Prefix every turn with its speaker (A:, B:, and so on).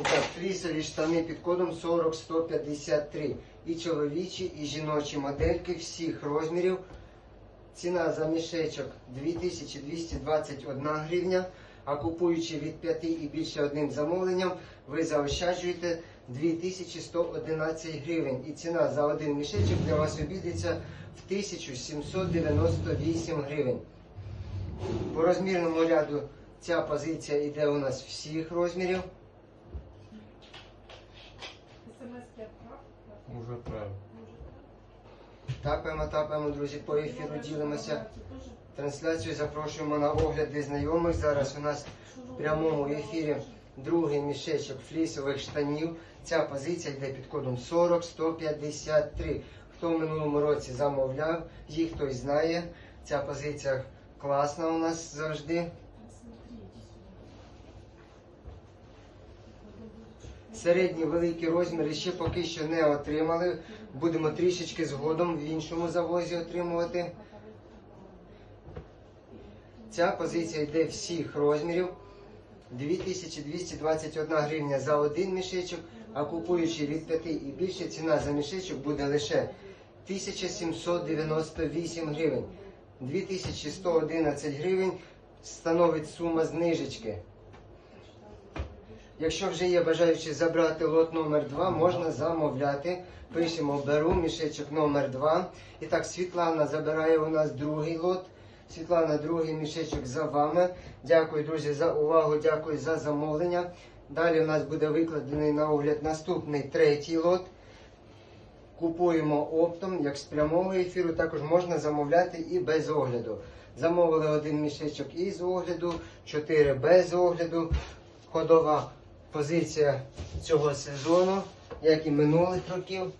A: І так, флісові штани під кодом 40153. І чоловічі, і жіночі модельки всіх розмірів. Ціна за мішечок 2221 гривня. А купуючи від 5 і більше одним замовленням, ви заощаджуєте 2111 гривень. І ціна за один мішечок для вас обійдеться в 1798 гривень. По розмірному ряду ця позиція йде у нас всіх розмірів.
B: Уже правильно.
A: Тапаємо, тапаємо, друзі, по ефіру ділимося. Трансляцію запрошуємо на огляди знайомих. Зараз у нас в прямому ефірі другий мішечок флісових штанів. Ця позиція йде під кодом 40-153. Хто в минулому році замовляв, їх хтось знає. Ця позиція класна у нас завжди. Середні великі розміри ще поки що не отримали. Будемо трішечки згодом в іншому завозі отримувати. Ця позиція йде всіх розмірів. 2221 гривня за один мішечок, а купуючи від 5 і більше, ціна за мішечок буде лише 1798 гривень. 2111 гривень становить сума знижечки. Якщо вже є бажаючі забрати лот номер 2 можна замовляти. Пишемо беру мішечок номер 2 І так, Світлана забирає у нас другий лот. Світлана, другий мішечок за вами. Дякую, друзі, за увагу, дякую за замовлення. Далі у нас буде викладений на огляд наступний третій лот. Купуємо оптом, як з прямого ефіру, також можна замовляти і без огляду. Замовили один мішечок із огляду, чотири без огляду. Ходова позиція цього сезону, як і минулих років.